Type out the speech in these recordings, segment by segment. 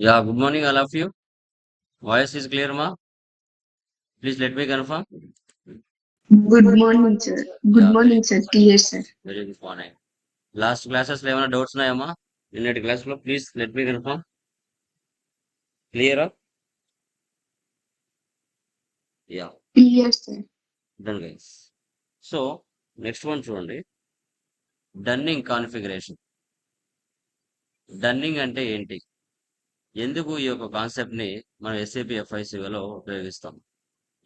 Yeah good morning all of you voice is clear మా please let me confirm good morning sir good morning sir clear sir very good morning last క్లాసెస్లో ఏమైనా doubts ఉన్నాయమ్మా నిన్నటి క్లాస్లో please let me confirm clear yeah clear sir done guys so next one చూడండి. Dunning configuration dunning అంటే ఏంటి? ఎందుకు ఈ యొక్క కాన్సెప్ట్ని మనం ఎస్ఏపి ఎఫ్ఐసిలో ఉపయోగిస్తాం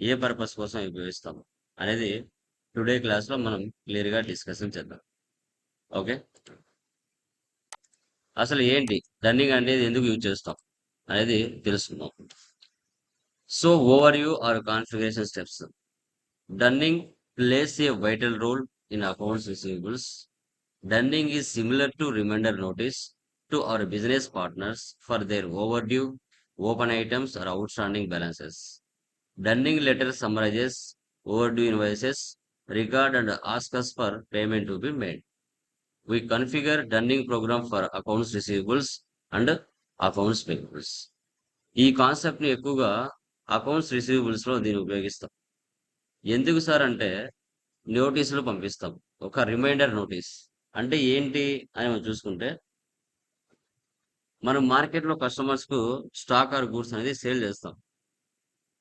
ఏ పర్పస్ కోసం ఉపయోగిస్తాం అనేది టుడే క్లాస్లో మనం క్లియర్గా డిస్కషన్ చేద్దాం. ఓకే? అసలు ఏంటి? డన్నింగ్ అనేది ఎందుకు యూజ్ చేస్తాం? అనేది తెలుసుకుందాం. So overview our configuration steps. Dunning plays a vital role in accounts receivables. Dunning is similar to reminder notice. To our business partners for their over due open items or outstanding balances dunning letter summarises over due invoices record and asks for payment to be made we configure dunning programme for accounts receivables and accounts payables. ఈ కాన్సెప్ట్ని ఎక్కువగా accounts రిసీవబుల్స్లో దీన్ని ఉపయోగిస్తాం. ఎందుకు sir అంటే నోటీసులు పంపిస్తాం. ఒక రిమైండర్ నోటీస్ అంటే ఏంటి అని మనం చూసుకుంటే మనం మార్కెట్లో కస్టమర్స్కు స్టాక్ ఆర్ గూడ్స్ అనేది సేల్ చేస్తాం.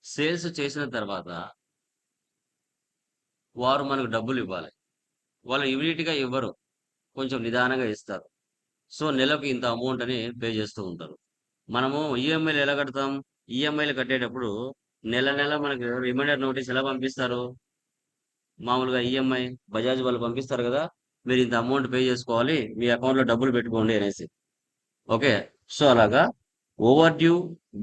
సేల్స్ చేసిన తర్వాత వారు మనకు డబ్బులు ఇవ్వాలి. వాళ్ళు ఇమీడియట్గా ఇవ్వరు. కొంచెం నిదానంగా ఇస్తారు. సో నెలకు ఇంత అమౌంట్ అని పే చేస్తూ ఉంటారు. మనము ఈఎంఐలు ఎలా కడతాం? ఈఎంఐలు కట్టేటప్పుడు నెల నెల మనకు రిమైండర్ నోటీస్ ఎలా పంపిస్తారు? మామూలుగా ఈఎంఐ బజాజ్ వాళ్ళు పంపిస్తారు కదా మీరు ఇంత అమౌంట్ పే చేసుకోవాలి మీ అకౌంట్లో డబ్బులు పెట్టుకోండి అనేసి. ఓకే. సో అలాగా over due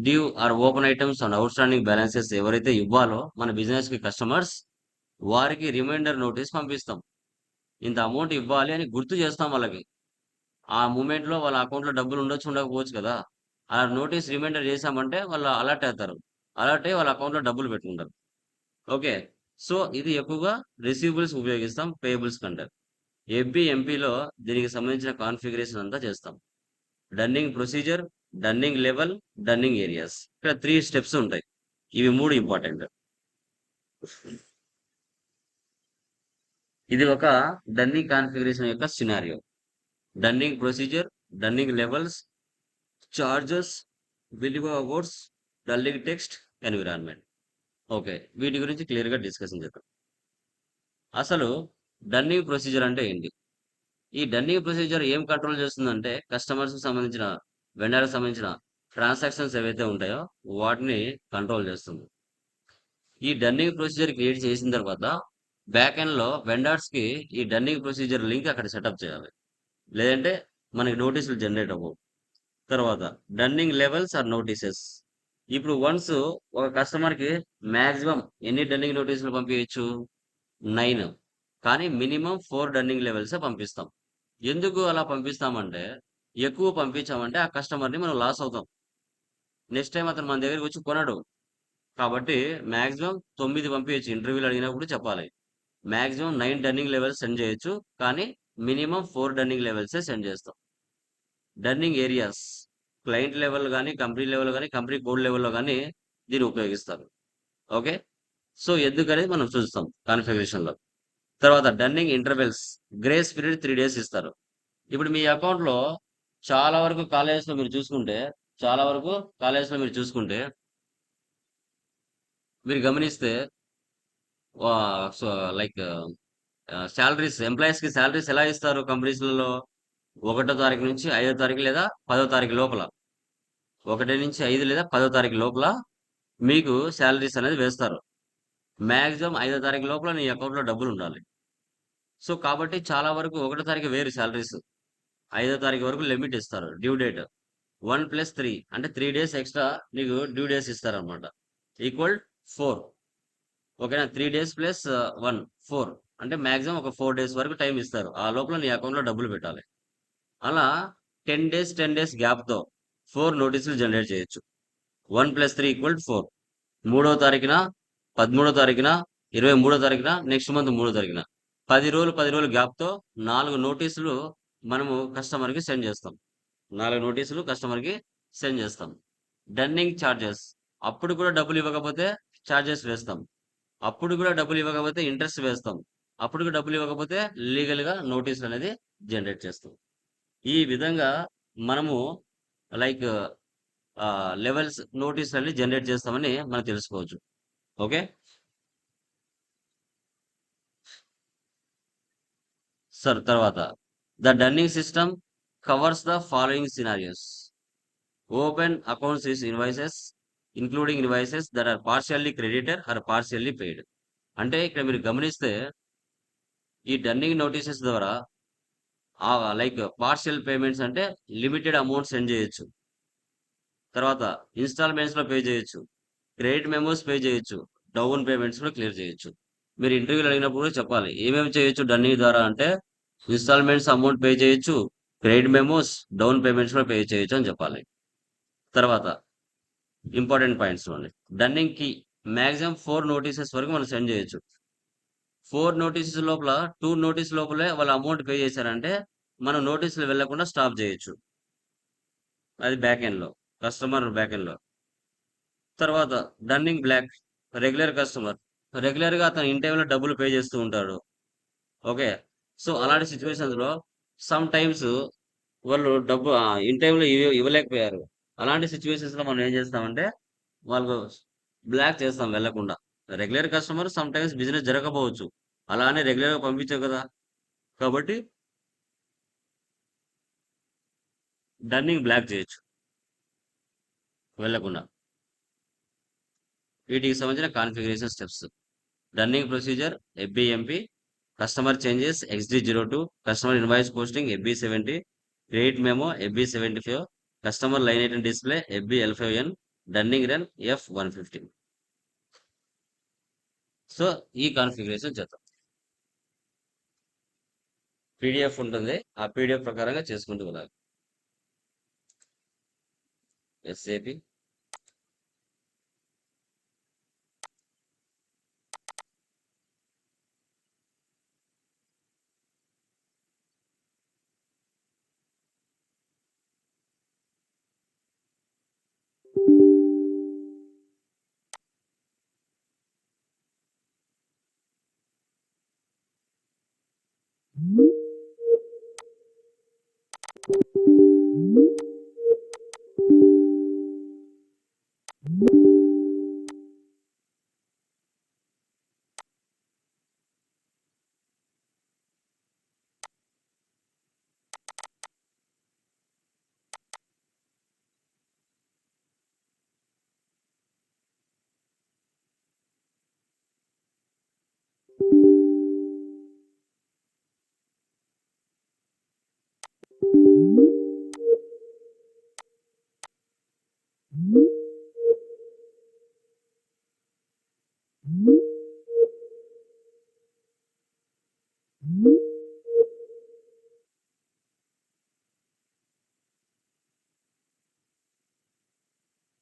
due or open items and outstanding balances ఎవరైతే ఇవ్వాలో మన బిజినెస్కి కస్టమర్స్ వారికి రిమైండర్ నోటీస్ పంపిస్తాం. ఇంత అమౌంట్ ఇవ్వాలి అని గుర్తు చేస్తాం వాళ్ళకి. ఆ మూమెంట్లో వాళ్ళ అకౌంట్లో డబ్బులు ఉండొచ్చు ఉండకపోవచ్చు కదా. అలా నోటీస్ రిమైండర్ చేశామంటే వాళ్ళు అలర్ట్ అవుతారు. అలర్ట్ అయ్యి వాళ్ళ అకౌంట్లో డబ్బులు పెట్టుకుంటారు. ఓకే. సో ఇది ఎక్కువగా రిసీవబుల్స్ ఉపయోగిస్తాం పేయబుల్స్ కంటే. ఎఫ్బి ఎంపీలో దీనికి సంబంధించిన కాన్ఫిగరేషన్ అంతా చేస్తాం. Dunning procedure dunning level dunning areas ఇక్కడ త్రీ స్టెప్స్ ఉంటాయి. ఇవి మూడు ఇంపార్టెంట్ ఇది ఒక డన్నింగ్ కాన్ఫిగరేషన్ యొక్క scenario dunning procedure dunning levels charges విలువ awards dunning text environment okay వీటి గురించి క్లియర్గా డిస్కషన్ చేద్దాం. అసలు డన్నింగ్ ప్రొసీజర్ అంటే ఏంటి? ఈ డన్నింగ్ ప్రొసీజర్ ఏం కంట్రోల్ చేస్తుందంటే కస్టమర్స్ సంబంధించిన వెండర్కి సంబంధించిన ట్రాన్సాక్షన్స్ ఏవైతే ఉంటాయో వాటిని కంట్రోల్ చేస్తుంది. ఈ డన్నింగ్ ప్రొసీజర్ క్రియేట్ చేసిన తర్వాత బ్యాక్ ఎండ్లో వెండర్స్కి ఈ డన్నింగ్ ప్రొసీజర్ లింక్ అక్కడ సెటప్ చేయాలి. లేదంటే మనకి నోటీసులు జనరేట్ అవ్వవు. తర్వాత డన్నింగ్ లెవెల్స్ ఆర్ నోటీసెస్ ఇప్పుడు వన్స్ ఒక కస్టమర్కి మాక్సిమం ఎన్ని డన్నింగ్ నోటీసులు పంపించచ్చు నైన్ కానీ మినిమం ఫోర్ డన్నింగ్ లెవెల్స్ పంపిస్తాం. ఎందుకు అలా పంపిస్తామంటే ఎక్కువ పంపించామంటే ఆ కస్టమర్ని మనం లాస్ అవుతాం. నెక్స్ట్ టైం అతను మన దగ్గరికి వచ్చి కొనడు. కాబట్టి మ్యాక్సిమం తొమ్మిది పంపించచ్చు. ఇంటర్వ్యూలు అడిగినప్పుడు చెప్పాలి. Maximum nine dunning levels send చేయొచ్చు. కానీ మినిమం ఫోర్ డర్నింగ్ లెవెల్సే సెండ్ చేస్తాం. డర్నింగ్ ఏరియాస్ క్లయింట్ లెవెల్ కానీ కంపెనీ లెవెల్ కానీ కంపెనీ కోడ్ లెవెల్లో కానీ దీన్ని ఉపయోగిస్తారు. ఓకే? సో ఎందుకనేది మనం చూస్తాం కాన్ఫిగరేషన్లో. తర్వాత dunning intervals grace period three days ఇస్తారు. ఇప్పుడు మీ అకౌంట్లో చాలా వరకు కాలేజెస్లో మీరు చూసుకుంటే చాలా వరకు కాలేజెస్లో మీరు చూసుకుంటే మీరు గమనిస్తే సో లైక్ శాలరీస్ ఎంప్లాయీస్కి శాలరీస్ ఎలా ఇస్తారు కంపెనీస్లలో ఒకటో తారీఖు నుంచి ఐదో తారీఖు లేదా పదో తారీఖు లోపల? ఒకటి నుంచి ఐదు లేదా పదో తారీఖు లోపల మీకు శాలరీస్ అనేది వేస్తారు. మ్యాక్సిమం ఐదో తారీఖు లోపల నీ అకౌంట్లో డబ్బులు ఉండాలి. సో కాబట్టి చాలా వరకు ఒకటో తారీఖు వేరు శాలరీస్ ఐదో తారీఖు వరకు లిమిట్ ఇస్తారు due date. One plus three అంటే త్రీ డేస్ ఎక్స్ట్రా నీకు డ్యూ డేస్ ఇస్తారనమాట ఈక్వల్ ఫోర్. ఓకేనా? Three days plus one four. అంటే మ్యాక్సిమం ఒక ఫోర్ డేస్ వరకు టైం ఇస్తారు. ఆ లోపల నీ అకౌంట్లో డబ్బులు పెట్టాలి. అలా టెన్ డేస్ టెన్ డేస్ గ్యాప్తో ఫోర్ నోటీసులు జనరేట్ చేయొచ్చు. One plus three equal four. మూడో తారీఖున పదమూడో తారీఖున ఇరవై మూడో తారీఖున నెక్స్ట్ మంత్ మూడో తారీఖున. పది రోజులు పది రోజులు గ్యాప్తో నాలుగు నోటీసులు మనము కస్టమర్కి సెండ్ చేస్తాం. నాలుగు నోటీసులు కస్టమర్కి సెండ్ చేస్తాం. డన్నింగ్ ఛార్జెస్ అప్పుడు కూడా డబ్బులు ఇవ్వకపోతే ఛార్జెస్ వేస్తాం. అప్పుడు కూడా డబ్బులు ఇవ్వకపోతే ఇంట్రెస్ట్ వేస్తాం. అప్పుడు కూడా డబ్బులు ఇవ్వకపోతే లీగల్గా నోటీసులు అనేది జనరేట్ చేస్తాం. ఈ విధంగా మనము లైక్ లెవెల్స్ నోటీసులు అనేది జనరేట్ చేస్తామని మనం తెలుసుకోవచ్చు. ఓకే? సార్ తర్వాత. The dunning system covers the following scenarios. Open accounts is invoices including invoices that are partially creditor or partially paid. అంటే ఇక్కడ మీరు గమనిస్తే ఈ డన్నింగ్ నోటీసెస్ ద్వారా లైక్ పార్షియల్ పేమెంట్స్ అంటే లిమిటెడ్ అమౌంట్ సెండ్ చేయొచ్చు. తర్వాత ఇన్స్టాల్మెంట్స్లో పే చేయొచ్చు. క్రెడిట్ మెమోస్ పే చేయొచ్చు. డౌన్ పేమెంట్స్ కూడా క్లియర్ చేయొచ్చు. మీరు ఇంటర్వ్యూలు అడిగినప్పుడు కూడా చెప్పాలి ఏమేమి చేయొచ్చు డన్నింగ్ ద్వారా అంటే ఇన్స్టాల్మెంట్స్ అమౌంట్ పే చేయొచ్చు క్రెడిట్ మెమోస్ డౌన్ పేమెంట్స్ కూడా పే చేయొచ్చు అని చెప్పాలి. తర్వాత ఇంపార్టెంట్ పాయింట్స్ చూడండి. డన్నింగ్కి మ్యాక్సిమం ఫోర్ నోటీసెస్ వరకు మనం సెండ్ చేయొచ్చు. ఫోర్ నోటీసెస్ లోపల టూ నోటీస్ లోపలే వాళ్ళ అమౌంట్ పే చేశారంటే మనం నోటీసులు వెళ్ళకుండా స్టాప్ చేయొచ్చు. అది బ్యాక్ ఎండ్లో కస్టమర్ బ్యాక్ ఎండ్లో తర్వాత డన్నింగ్ బ్లాక్ రెగ్యులర్ కస్టమర్ రెగ్యులర్గా అతను ఇన్ టైంలో డబ్బులు పే చేస్తూ ఉంటాడు. ఓకే సో అలాంటి సిచ్యువేషన్స్లో సమ్ టైమ్స్ వాళ్ళు డబ్బు ఇన్ టైంలో ఇవ్వలేకపోయారు. అలాంటి సిచ్యువేషన్స్లో మనం ఏం చేస్తామంటే వాళ్ళకు బ్లాక్ చేస్తాం వెళ్ళకుండా regular customer some times business జరగకపోవచ్చు. అలానే రెగ్యులర్గా పంపించావు కదా. కాబట్టి డన్నింగ్ బ్లాక్ చేయొచ్చు. వెళ్ళకుండా. వీటికి సంబంధించిన configuration steps running procedure FBMP customer changes XD zero two customer invoice posting FB seventy credit memo FB seventy five customer line item display FB L five N dunning run F one fifty so ఈ configuration చేద్దాం. PDF ఉంటుంది. ఆ PDF ప్రకారంగా చేసుకుంటూ వెళ్ళాలి SAP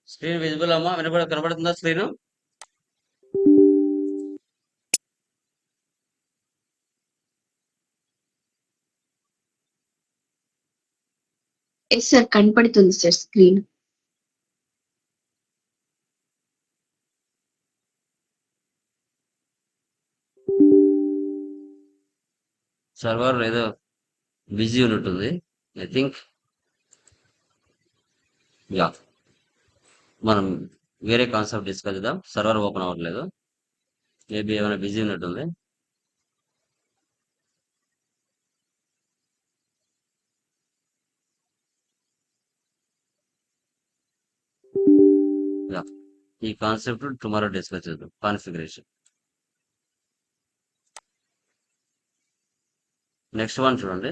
Screen visible అమ్మా? వినపడ కనబడుతుందా స్క్రీన్ ఎస్ సార్ కనపడుతుంది సార్ స్క్రీన్ సర్వర్ ఏదో బిజీ ఉన్నట్టుంది ఐ థింక్ యా మనం వేరే కాన్సెప్ట్ డిస్కస్ చేద్దాం. సర్వర్ ఓపెన్ అవ్వట్లేదు. మేబీ ఏమైనా బిజీ ఉన్నట్టుంది. ఈ కాన్సెప్ట్ టుమారో డిస్కస్ చేద్దాం. కాన్ఫిగరేషన్ నెక్స్ట్ వన్ చూడండి.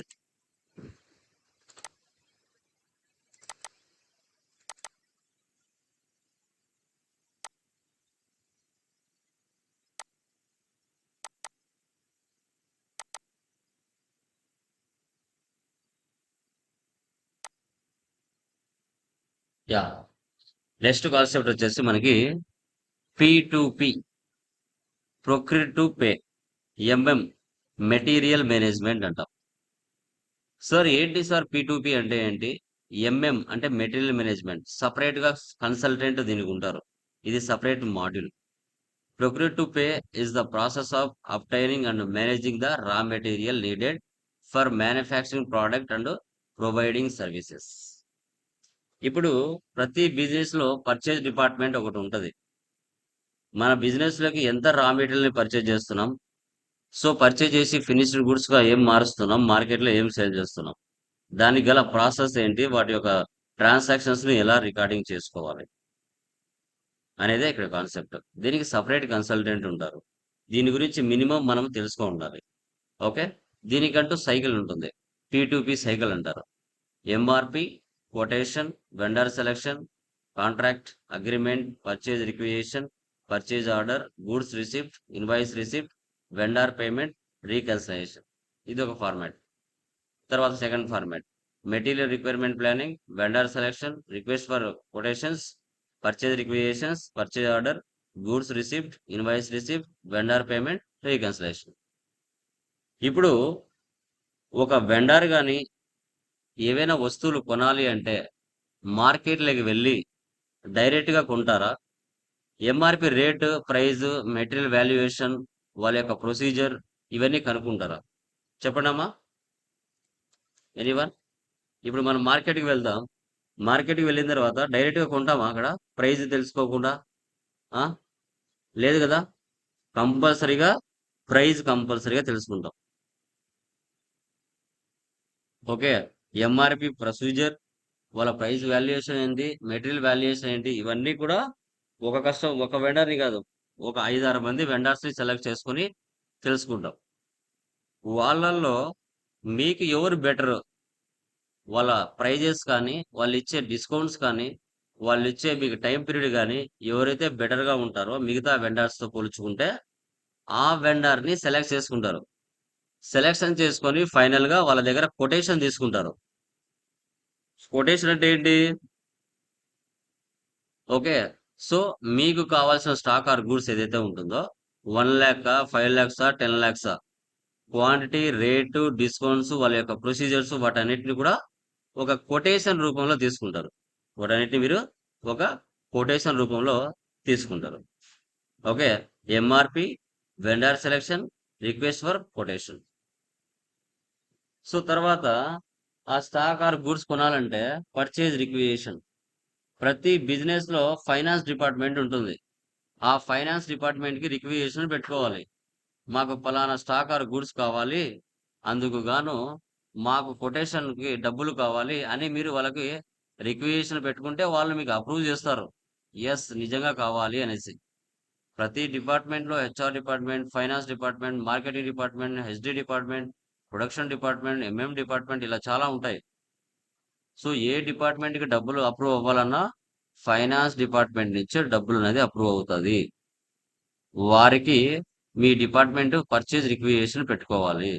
యా నెక్స్ట్ కాన్సెప్ట్ వచ్చేసి మనకి P to P procure to pay MM material management అంటాం. సార్ ఏంటి సార్ పి టు పీ అంటే ఏంటి? ఎంఎం అంటే మెటీరియల్ మేనేజ్మెంట్ సపరేట్గా కన్సల్టెంట్ దీనికి ఉంటారు. ఇది separate module procure to pay is the process of obtaining and managing the raw material needed for manufacturing product and providing services ఇప్పుడు ప్రతి బిజినెస్లో పర్చేజ్ డిపార్ట్మెంట్ ఒకటి ఉంటుంది. మన బిజినెస్లోకి ఎంత రా మెటీరియల్ని పర్చేజ్ చేస్తున్నాం? సో పర్చేజ్ చేసి ఫినిష్డ్ గుడ్స్గా ఏం మారుస్తున్నాం? మార్కెట్లో ఏం సేల్ చేస్తున్నాం? దానికి గల ప్రాసెస్ ఏంటి? వాటి యొక్క ట్రాన్సాక్షన్స్ని ఎలా రికార్డింగ్ చేసుకోవాలి? అనేదే ఇక్కడ కాన్సెప్ట్ దీనికి సపరేట్ కన్సల్టెంట్ ఉంటారు. దీని గురించి మినిమం మనం తెలుసుకో ఉండాలి. ఓకే? దీనికంటూ సైకిల్ ఉంటుంది. పి సైకిల్ అంటారు. MRP quotation vendor selection contract agreement purchase requisition purchase order goods receipt invoice receipt vendor payment reconciliation ఇది ఒక ఫార్మాట్ తర్వాత second format material requirement planning vendor selection request for quotations purchase requisitions purchase order goods receipt invoice receipt vendor payment reconciliation ఇప్పుడు ఒక vendor కానీ ఏవైనా వస్తువులు కొనాలి అంటే మార్కెట్లోకి వెళ్ళి డైరెక్ట్గా కొంటారా? MRP rate price material valuation వాళ్ళ యొక్క ప్రొసీజర్ ఇవన్నీ కనుక్కుంటారా? చెప్పండమ్మా ఎనీవన్? ఇప్పుడు మనం మార్కెట్కి వెళ్దాం. మార్కెట్కి వెళ్ళిన తర్వాత డైరెక్ట్గా కొంటామా అక్కడ? ప్రైజ్ తెలుసుకోకుండా? లేదు కదా? కంపల్సరీగా ప్రైజ్ కంపల్సరీగా తెలుసుకుంటాం. ఓకే? ఎంఆర్పి ప్రొసీజర్ వాళ్ళ ప్రైస్ వాల్యుయేషన్ ఏంటి మెటీరియల్ వాల్యుయేషన్ ఏంటి ఇవన్నీ కూడా ఒక కష్టం ఒక వెండర్ని కాదు ఒక ఐదారు మంది వెండర్స్ని సెలెక్ట్ చేసుకుని తెలుసుకుంటాం. వాళ్ళల్లో మీకు ఎవరు బెటర్ వాళ్ళ ప్రైజెస్ కానీ వాళ్ళు ఇచ్చే డిస్కౌంట్స్ కానీ వాళ్ళు ఇచ్చే మీకు టైం పీరియడ్ కానీ ఎవరైతే బెటర్గా ఉంటారో మిగతా వెండర్స్తో పోల్చుకుంటే ఆ వెండర్ని సెలెక్ట్ చేసుకుంటారు. సెలెక్షన్ చేసుకొని ఫైనల్గా గా వాళ్ళ దగ్గర కొటేషన్ తీసుకుంటారు. కొటేషన్ అంటే ఏంటి? ఓకే సో మీకు కావాల్సిన స్టాక్ ఆర్ గూడ్స్ ఏదైతే ఉంటుందో వన్ ల్యాక్ ఫైవ్ ల్యాక్సా టెన్ ల్యాక్సా క్వాంటిటీ రేటు డిస్కౌంట్స్ వాళ్ళ యొక్క ప్రొసీజర్స్ వాటన్నిటిని కూడా ఒక కొటేషన్ రూపంలో తీసుకుంటారు. వాటన్నిటిని మీరు ఒక కొటేషన్ రూపంలో తీసుకుంటారు. Okay MRP vendor selection request for quotation so తర్వాత ఆ స్టాక్ ఆర్ గూడ్స్ కొనాలంటే పర్చేజ్ రిక్వియేషన్ ప్రతి బిజినెస్లో ఫైనాన్స్ డిపార్ట్మెంట్ ఉంటుంది. ఆ ఫైనాన్స్ డిపార్ట్మెంట్కి రిక్వియేషన్ పెట్టుకోవాలి. మాకు ఫలానా స్టాక్ ఆర్ గూడ్స్ కావాలి. అందుకు గాను మాకు కొటేషన్కి డబ్బులు కావాలి అని మీరు వాళ్ళకి రిక్వియేషన్ పెట్టుకుంటే వాళ్ళు మీకు అప్రూవ్ చేస్తారు. ఎస్ నిజంగా కావాలి అనేసి. ప్రతి డిపార్ట్మెంట్లో HR department finance department marketing department HD department production department MM department ఇలా చాలా ఉంటాయి. సో ఏ డిపార్ట్మెంట్కి డబ్బులు అప్రూవ్ అవ్వాలన్నా ఫైనాన్స్ డిపార్ట్మెంట్ నుంచే డబ్బులు అనేది అప్రూవ్ అవుతుంది. వారికి మీ డిపార్ట్మెంట్ పర్చేజ్ రిక్వియేషన్ పెట్టుకోవాలి.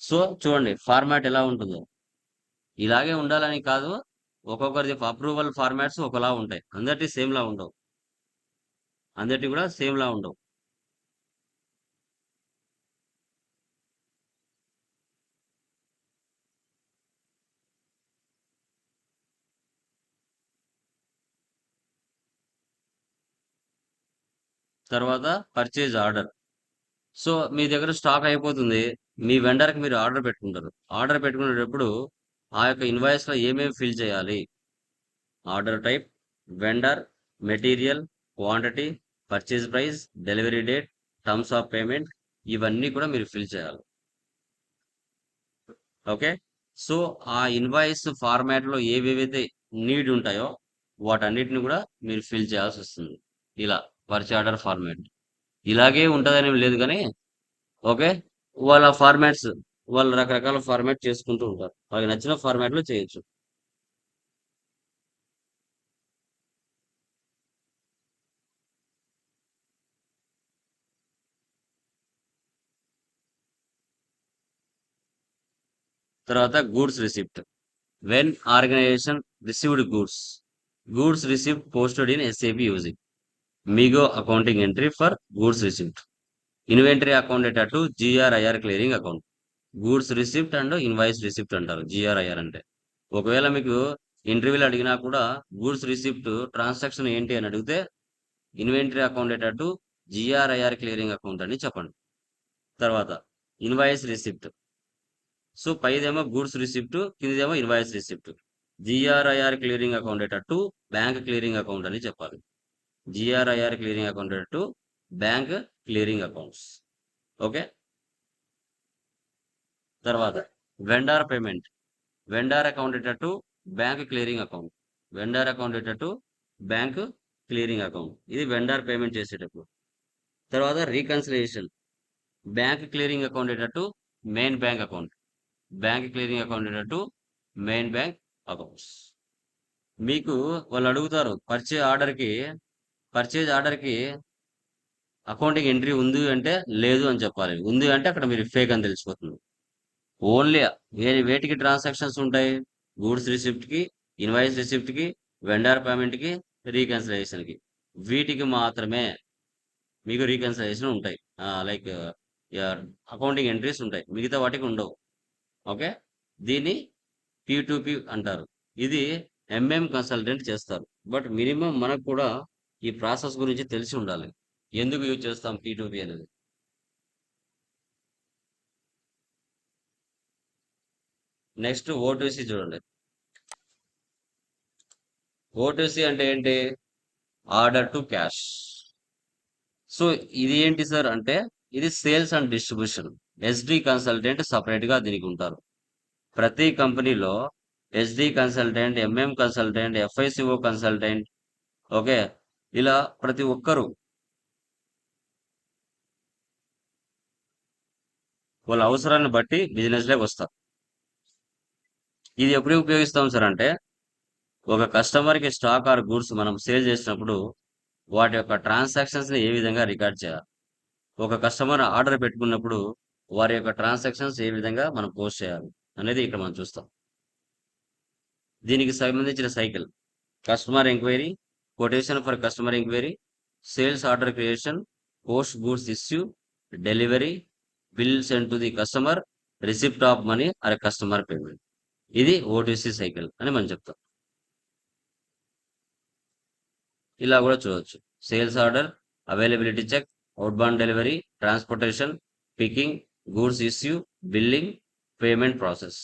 సో చూడండి ఫార్మాట్ ఎలా ఉంటుందో. ఇలాగే ఉండాలని కాదు ఒక్కొక్కరి అప్రూవల్ ఫార్మాట్స్ ఒకలా ఉంటాయి. అందరికీ సేమ్ లా ఉండవు. అందరికీ కూడా సేమ్ లా ఉండవు. తర్వాత పర్చేజ్ ఆర్డర్ సో మీ దగ్గర స్టాక్ అయిపోతుంది. మీ వెండర్కి మీరు ఆర్డర్ పెట్టుకుంటారు. ఆర్డర్ పెట్టుకునేటప్పుడు ఆ యొక్క ఇన్వాయిస్లో ఏమేమి ఫిల్ చేయాలి? Order type vendor material quantity purchase price delivery date terms of payment ఇవన్నీ కూడా మీరు ఫిల్ చేయాలి. ఓకే? సో ఆ ఇన్వాయిస్ ఫార్మాట్లో ఏవేవైతే నీడ్ ఉంటాయో వాటన్నిటిని కూడా మీరు ఫిల్ చేయాల్సి వస్తుంది. ఇలా. పర్చే ఆర్డర్ ఫార్మాట్ ఇలాగే ఉంటుందని లేదు కానీ ఓకే వాళ్ళ ఫార్మాట్స్ వాళ్ళు రకరకాల ఫార్మాట్ చేసుకుంటూ ఉంటారు. వాళ్ళకి నచ్చిన ఫార్మాట్లో చేయొచ్చు. తర్వాత goods receipt when organization received goods goods receipt posted in SAP using MIGO accounting entry for goods receipt inventory account అటు GRIR clearing account goods receipt and invoice receipt అంటారు జిఆర్ఐఆర్ అంటే. ఒకవేళ మీకు ఇంటర్వ్యూలు అడిగినా కూడా గూడ్స్ రిసిప్ట్ ట్రాన్సాక్షన్ ఏంటి అని అడిగితే ఇన్వెంటరీ అకౌంట్ అటు జిఆర్ఐఆర్ క్లియరింగ్ అకౌంట్ అని చెప్పండి. తర్వాత ఇన్వాయిస్ రిసిప్ట్ సో పైదేమో goods receipt కిందదేమో invoice receipt GRIR clearing account అటు బ్యాంక్ క్లియరింగ్ అకౌంట్ అని చెప్పాలి. GRIR clearing account to bank clearing accounts okay తర్వాత vendor payment vendor account to bank clearing account vendor account to bank clearing account ఇది vendor payment చేసేటప్పుడు. తర్వాత reconciliation bank clearing account to main bank account bank clearing account to main bank accounts మీకు వాళ్ళు అడుగుతారు purchase ఆర్డర్కి purchase ఆర్డర్కి accounting entry ఉంది అంటే లేదు అని చెప్పాలి. ఉంది అంటే అక్కడ మీరు ఫేక్ అని తెలిసిపోతుంది. ఓన్లీ వే వేటికి ట్రాన్సాక్షన్స్ ఉంటాయి? గూడ్స్ రిసిప్ట్కి ఇన్వాయిస్ రిసిప్ట్కి వెండార్ పేమెంట్కి రీకన్సిలేషన్కి వీటికి మాత్రమే మీకు రీకన్సిలేషన్ ఉంటాయి. లైక్ అకౌంటింగ్ ఎంట్రీస్ ఉంటాయి. మిగతా వాటికి ఉండవు. ఓకే? దీన్ని పీ అంటారు. ఇది ఎంఎం కన్సల్టెంట్ చేస్తారు. బట్ మినిమం మనకు కూడా ఈ ప్రాసెస్ గురించి తెలిసి ఉండాలి. ఎందుకు యూజ్ చేస్తాం పీ పీ అనేది? నెక్స్ట్ ఓటీసీ చూడండి. ఓటీసీ అంటే ఏంటి? ఆర్డర్ టు క్యాష్ సో ఇది ఏంటి సార్ అంటే ఇది sales and distribution SD consultant సపరేట్గా దీనికి ఉంటారు. ప్రతి కంపెనీలో SD consultant MM consultant FICO consultant okay ఇలా ప్రతి ఒక్కరు వాళ్ళ అవసరాన్ని బట్టి బిజినెస్ వస్తారు. ఇది ఎప్పుడు ఉపయోగిస్తాం సార్ అంటే ఒక కస్టమర్కి స్టాక్ ఆర్ గూడ్స్ మనం సేల్ చేసినప్పుడు వాటి యొక్క ట్రాన్సాక్షన్స్ని ఏ విధంగా రికార్డ్ చేయాలి? ఒక కస్టమర్ ఆర్డర్ పెట్టుకున్నప్పుడు వారి యొక్క ట్రాన్సాక్షన్స్ ఏ విధంగా మనం పోస్ట్ చేయాలి అనేది ఇక్కడ మనం చూస్తాం. దీనికి సంబంధించిన cycle customer enquiry quotation for customer enquiry sales order creation post goods issue delivery bill send to the customer receipt of money or customer payment ఇది ఓటీసీ సైకిల్ అని మనం చెప్తాం. ఇలా కూడా చూడవచ్చు sales order availability check outbound delivery transportation picking goods issue billing payment process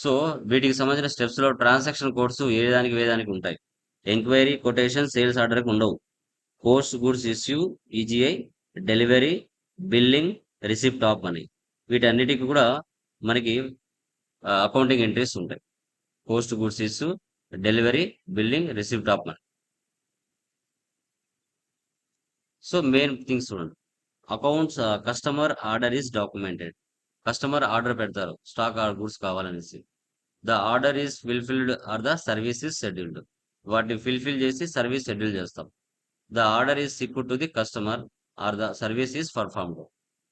so వీటికి సంబంధించిన స్టెప్స్లో ట్రాన్సాక్షన్ కోడ్స్ వేదానికి వేదానికి ఉంటాయి. ఎంక్వైరీ కొటేషన్ సేల్స్ ఆర్డర్కి ఉండవు. Course goods issue EGI delivery billing receipt of money వీటన్నిటికి కూడా మనకి అకౌంటింగ్ ఎంట్రీస్ ఉంటాయి. Post goods issue delivery billing receipt of money so main things చూడండి. Accounts customer order is documented customer order పెడతారు. Stock are goods కావాలనేసి. The order is fulfilled or the service is scheduled. వాటిని fulfil చేసి service schedule చేస్తాం. The order is sick to the customer or the service is performed.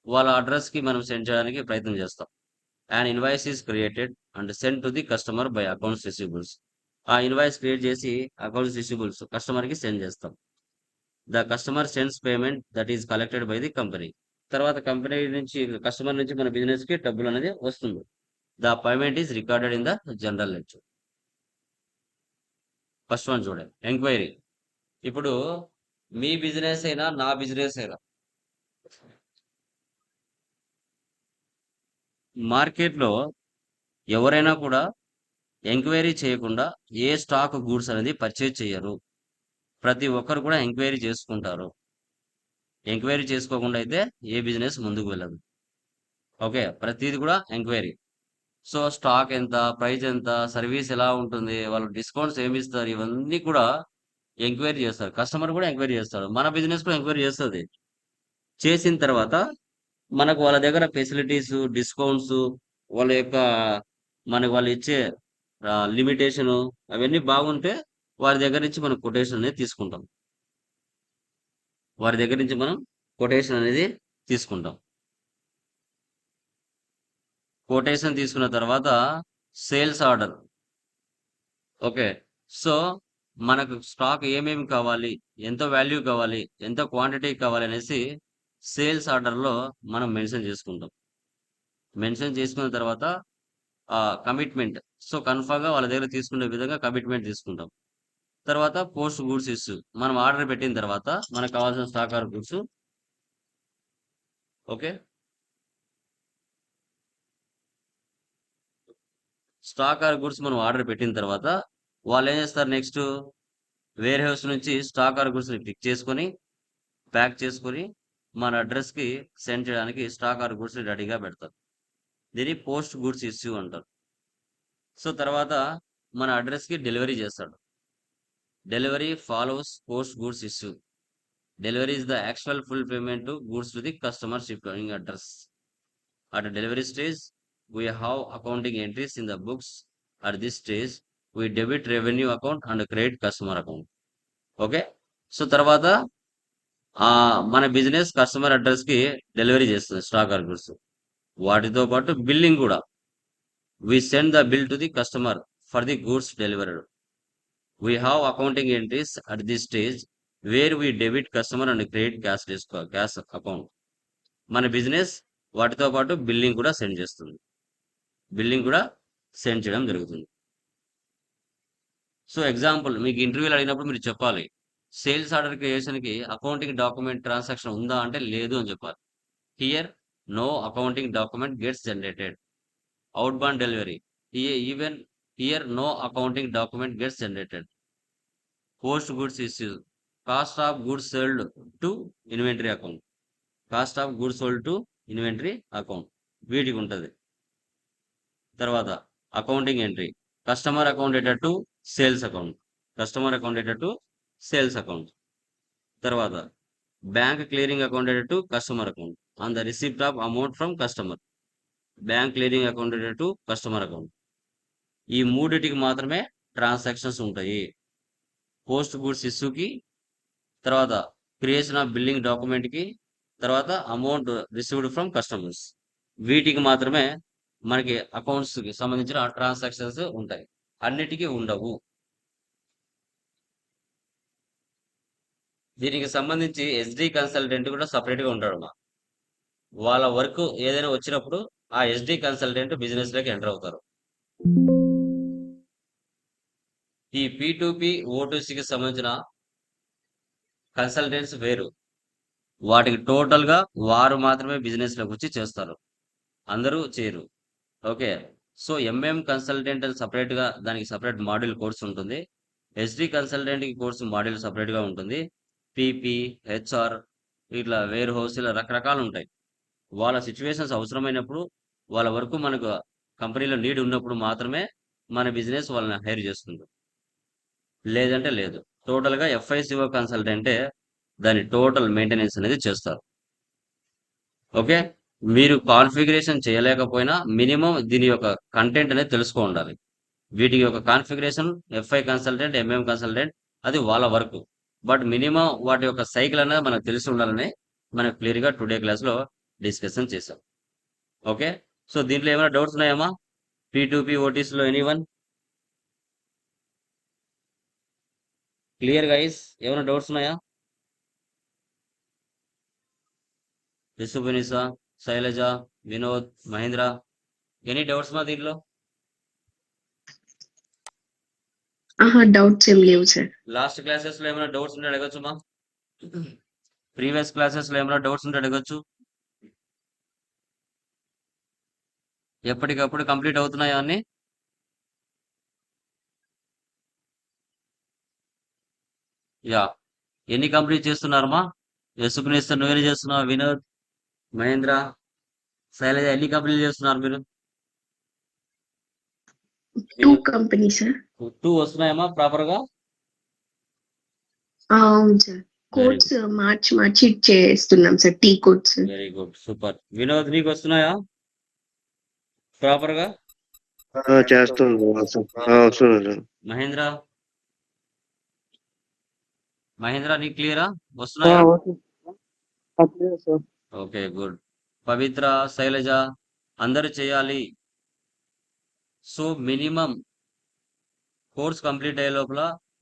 వాళ్ళ అడ్రస్కి మనం send చేయడానికి ప్రయత్నం చేస్తాం. And invoice is created and send to the customer by accounts receivables ఆ ఇన్వాయిస్ క్రియేట్ చేసి అకౌంట్స్ రిసీబుల్స్ కస్టమర్కి సెండ్ చేస్తాం. The customer sends payment that is collected by the company తర్వాత కంపెనీ నుంచి కస్టమర్ నుంచి మన బిజినెస్కి డబ్బులు అనేది వస్తుంది. The payment is recorded in the general ledger first one చూడండి. ఎంక్వైరీ ఇప్పుడు మీ బిజినెస్ అయినా నా బిజినెస్ అయినా మార్కెట్లో ఎవరైనా కూడా ఎంక్వైరీ చేయకుండా ఏ స్టాక్ గూడ్స్ అనేది పర్చేజ్ చేయరు. ప్రతి ఒక్కరు కూడా ఎంక్వైరీ చేసుకుంటారు. ఎంక్వైరీ చేసుకోకుండా అయితే ఏ బిజినెస్ ముందుకు వెళ్ళదు. ఓకే ప్రతిది కూడా ఎంక్వైరీ. సో స్టాక్ ఎంత ప్రైస్ ఎంత సర్వీస్ ఎలా ఉంటుంది వాళ్ళు డిస్కౌంట్స్ ఏమి ఇస్తారు ఇవన్నీ కూడా ఎంక్వైరీ చేస్తారు. కస్టమర్ కూడా ఎంక్వైరీ చేస్తారు మన బిజినెస్ కూడా ఎంక్వైరీ చేస్తుంది. చేసిన తర్వాత మనకు వాళ్ళ దగ్గర ఫెసిలిటీస్ డిస్కౌంట్స్ వాళ్ళ యొక్క మనకు వాళ్ళు ఇచ్చే లిమిటేషన్ అవన్నీ బాగుంటే వారి దగ్గర నుంచి మనం కొటేషన్ అనేది తీసుకుంటాం. వారి దగ్గర నుంచి మనం కొటేషన్ అనేది తీసుకుంటాం. కొటేషన్ తీసుకున్న తర్వాత సేల్స్ ఆర్డర్ ఓకే సో మనకు స్టాక్ ఏమేమి కావాలి? ఎంత వాల్యూ కావాలి? ఎంత క్వాంటిటీ కావాలి అనేసి సేల్స్ ఆర్డర్లో మనం మెన్షన్ చేసుకుంటాం. మెన్షన్ చేసుకున్న తర్వాత ఆ కమిట్మెంట్ సో కన్ఫామ్గా వాళ్ళ దగ్గర తీసుకునే విధంగా కమిట్మెంట్ తీసుకుంటాం. తర్వాత పోస్ట్ గూడ్స్ ఇష్యూ మనం ఆర్డర్ పెట్టిన తర్వాత మనకు కావాల్సిన stock or goods. Okay? Stock or goods మనం ఆర్డర్ పెట్టిన తర్వాత వాళ్ళు ఏం చేస్తారు నెక్స్ట్? వేర్ హౌస్ నుంచి స్టాక్ ఆర్ గూడ్స్ని పిక్ చేసుకొని ప్యాక్ చేసుకొని మన అడ్రస్కి సెండ్ చేయడానికి స్టాక్ ఆర్ గూడ్స్ని రెడీగా పెడతారు. దీన్ని పోస్ట్ గూడ్స్ ఇష్యూ అంటారు. సో తర్వాత మన అడ్రస్కి డెలివరీ చేస్తాడు. Delivery follows post goods issue delivery is the actual full payment to goods to the customer shipping address. At the delivery stage, we have accounting entries in the books. At this stage, we debit revenue account and credit customer account. Okay so తర్వాత ఆ, మన business customer అడ్రస్కి delivery చేస్తుంది stock or goods వాటితో పాటు billing కూడా we send the bill to the customer for the goods delivered we have accounting entries at this stage where we debit customer and credit cash disco cash account మన business వాటితో పాటు billing కూడా send చేస్తుంది. Billing కూడా send చేయడం జరుగుతుంది. So example మీకు ఇంటర్వ్యూలు అడిగినప్పుడు మీరు చెప్పాలి. సేల్స్ ఆర్డర్ క్రియేషన్కి అకౌంటింగ్ డాక్యుమెంట్ ట్రాన్సాక్షన్ ఉందా అంటే లేదు అని చెప్పాలి. Here no accounting document gets generated outbound delivery even here no accounting document gets generated post goods issue cost of goods sold to inventory account cost of goods sold to inventory account వీటికి ఉంటుంది. తర్వాత accounting entry customer account data to sales account customer account data to sales account తర్వాత bank clearing account data to customer account on the receipt of amount from customer bank clearing account data to customer account ఈ మూడిటికి మాత్రమే transactions ఉంటాయి. Post goods ఇష్యూకి తర్వాత creation of billing డాక్యుమెంట్కి తర్వాత amount received from customers వీటికి మాత్రమే మనకి అకౌంట్స్కి సంబంధించిన ట్రాన్సాక్షన్స్ ఉంటాయి. అన్నిటికీ ఉండవు. దీనికి సంబంధించి ఎస్డి కన్సల్టెంట్ కూడా సపరేట్గా ఉంటాడు మా వాళ్ళ వర్క్ ఏదైనా వచ్చినప్పుడు ఆ ఎస్డి కన్సల్టెంట్ బిజినెస్లోకి ఎంటర్ అవుతారు. ఈ పి ఓటూసీకి సంబంధించిన కన్సల్టెంట్స్ వేరు. వాటికి టోటల్గా వారు మాత్రమే బిజినెస్లోకి వచ్చి చేస్తారు. అందరూ చేయరు. ఓకే. సో ఎంఎం కన్సల్టెంట్ అని సపరేట్గా దానికి సపరేట్ మాడ్యూల్ కోర్స్ ఉంటుంది. ఎస్డి కన్సల్టెంట్కి కోర్సు మాడ్యూల్ సపరేట్గా ఉంటుంది. పీపీ హెచ్ఆర్ ఇట్లా వేర్ హౌస్ ఇలా రకరకాలు ఉంటాయి. వాళ్ళ సిచ్యువేషన్స్ అవసరమైనప్పుడు వాళ్ళ వరకు మనకు కంపెనీలో నీడ్ ఉన్నప్పుడు మాత్రమే మన బిజినెస్ వాళ్ళని హైర్ చేస్తుంది. లేదంటే లేదు. టోటల్గా ఎఫ్ఐసిఓ కన్సల్టెంటే దాని టోటల్ మెయింటెనెన్స్ అనేది చేస్తారు. ఓకే? మీరు కాన్ఫిగరేషన్ చేయలేకపోయినా మినిమం దీని యొక్క కంటెంట్ అనేది తెలుసుకో ఉండాలి. వీటికి యొక్క configuration FI consultant MM consultant అది వాళ్ళ వర్క్ బట్ మినిమం వాటి యొక్క సైకిల్ అనేది మనకు తెలిసి ఉండాలని మనం క్లియర్గా టుడే క్లాస్లో డిస్కషన్ చేసాం ఓకే? సో దీంట్లో ఏమైనా డౌట్స్ ఉన్నాయమ్మా? పీ టూ పీ ఓటీస్లో ఎనీ వన్ క్లియర్ గైస్ ఏమైనా డౌట్స్ ఉన్నాయా? విసుబునిసా శైలజ వినోద్ మహేంద్ర. ఎనీ డౌట్స్ మా దీంట్లో? డౌట్స్ ఏం లేవు సార్ లాస్ట్ క్లాసెస్లో ఏమైనా డౌట్స్ ఉంటే అడగచ్చు మా? ప్రీవియస్ క్లాసెస్లో ఏమైనా డౌట్స్ ఉంటే అడగచ్చు. ఎప్పటికప్పుడు కంప్లీట్ అవుతున్నాయా అన్ని? యా. ఎన్ని కంప్లీట్ చేస్తున్నారమ్మా? యశుకునిస్తా నువ్వేం చేస్తున్నావు? వినోద్ మహేంద్ర శైలజ ఎన్ని కంప్లీట్ చేస్తున్నారు మీరు? Two company sir. టూ వస్తున్నాయమ్మా ప్రాపర్గా అవును సార్. కోడ్స్ మార్చి మార్చి చేస్తున్నాం sir. T codes. Very good super Vinod నీకు వస్తున్నాయా? ప్రాపర్గా ఆ, చేస్తుంది మహేంద్ర? మహేంద్ర నీకు క్లియరా వస్తున్నాయా? Okay good. పవిత్ర శైలజ అందరూ చేయాలి. సో మినిమం కోర్స్ కంప్లీట్ అయ్యే లోపల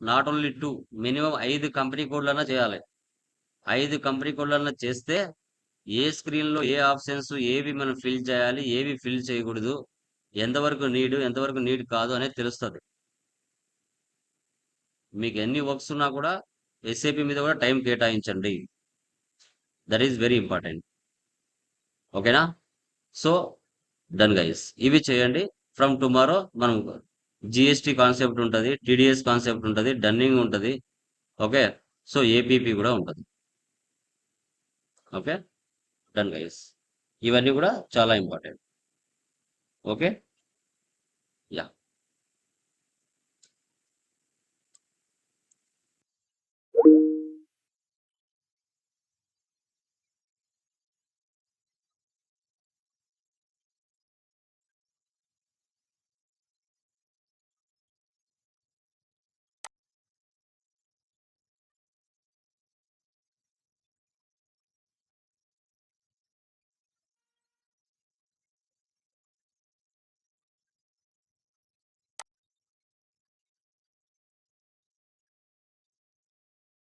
నాట్ ఓన్లీ టూ మినిమం ఐదు కంపెనీ కోడ్లన్నా చేయాలి. ఐదు కంపెనీ కోడ్లన్నా చేస్తే ఏ స్క్రీన్లో ఏ ఆప్షన్స్ ఏవి మనం ఫిల్ చేయాలి ఏవి ఫిల్ చేయకూడదు ఎంతవరకు నీడ్ ఎంతవరకు నీడ్ కాదు అనేది తెలుస్తుంది. మీకు ఎన్ని వర్క్స్ ఉన్నా కూడా ఎస్ఏపి మీద కూడా టైం కేటాయించండి. దట్ ఈస్ వెరీ ఇంపార్టెంట్ ఓకేనా సో డన్ గైస్ ఇవి చేయండి. ఫ్రమ్ టుమారో మనం జిఎస్టి కాన్సెప్ట్ ఉంటుంది టీడీఎస్ కాన్సెప్ట్ ఉంటుంది డన్నింగ్ ఉంటుంది. ఓకే సో ఏపీపీ కూడా ఉంటుంది. ఓకే డన్ గైస్ ఇవన్నీ కూడా చాలా ఇంపార్టెంట్ ఓకే యా